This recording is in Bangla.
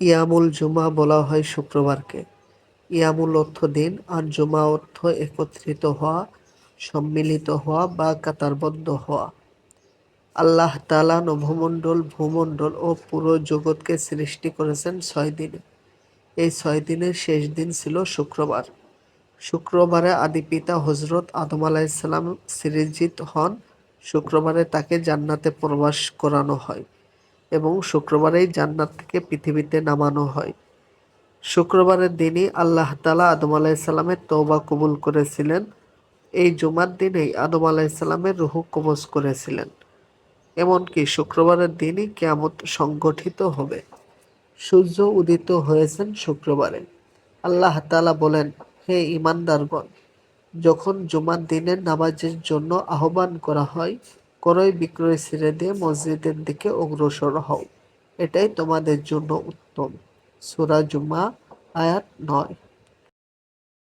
ইয়ামুল জুমা বলা হয় শুক্রবারকে। ইয়ামুল অর্থ দিন আর জুমা অর্থ একত্রিত হওয়া, সম্মিলিত হওয়া বা কাতারবদ্ধ হওয়া। আল্লাহ তালা নভমণ্ডল ভূমণ্ডল ও পুরো জগৎকে সৃষ্টি করেছেন ছয় দিনে। এই ছয় দিনের শেষ দিন ছিল শুক্রবার। শুক্রবারে আদি পিতা হজরত আদম আলাইসাল্লাম সিরিজিত হন। শুক্রবারে তাকে জান্নাতে প্রবাস করানো হয়। এবং শুক্রবারেই জান্নাত থেকে পৃথিবীতে নামানো হয়। শুক্রবারের দিনই আল্লাহ তালা আদম আলাইসাল্লামের তৌবা কবুল করেছিলেন। এই জুমার দিনেই আদম আলাইসাল্লামের রুহু কবজ করেছিলেন। এমনকি শুক্রবারের দিনই কেয়ামত সংগঠিত হবে। সূর্য উদিত হয়েছেন শুক্রবারে। আল্লাহ তালা বলেন, হে ইমানদারগণ যখন জুমার দিনের নামাজের জন্য আহ্বান করা হয় ক্রয় বিক্রয় ছেড়ে দিয়ে মসজিদের দিকে অগ্রসর হও। এটাই তোমাদের জন্য উত্তম। সুরাজুমা আয়াত নয়।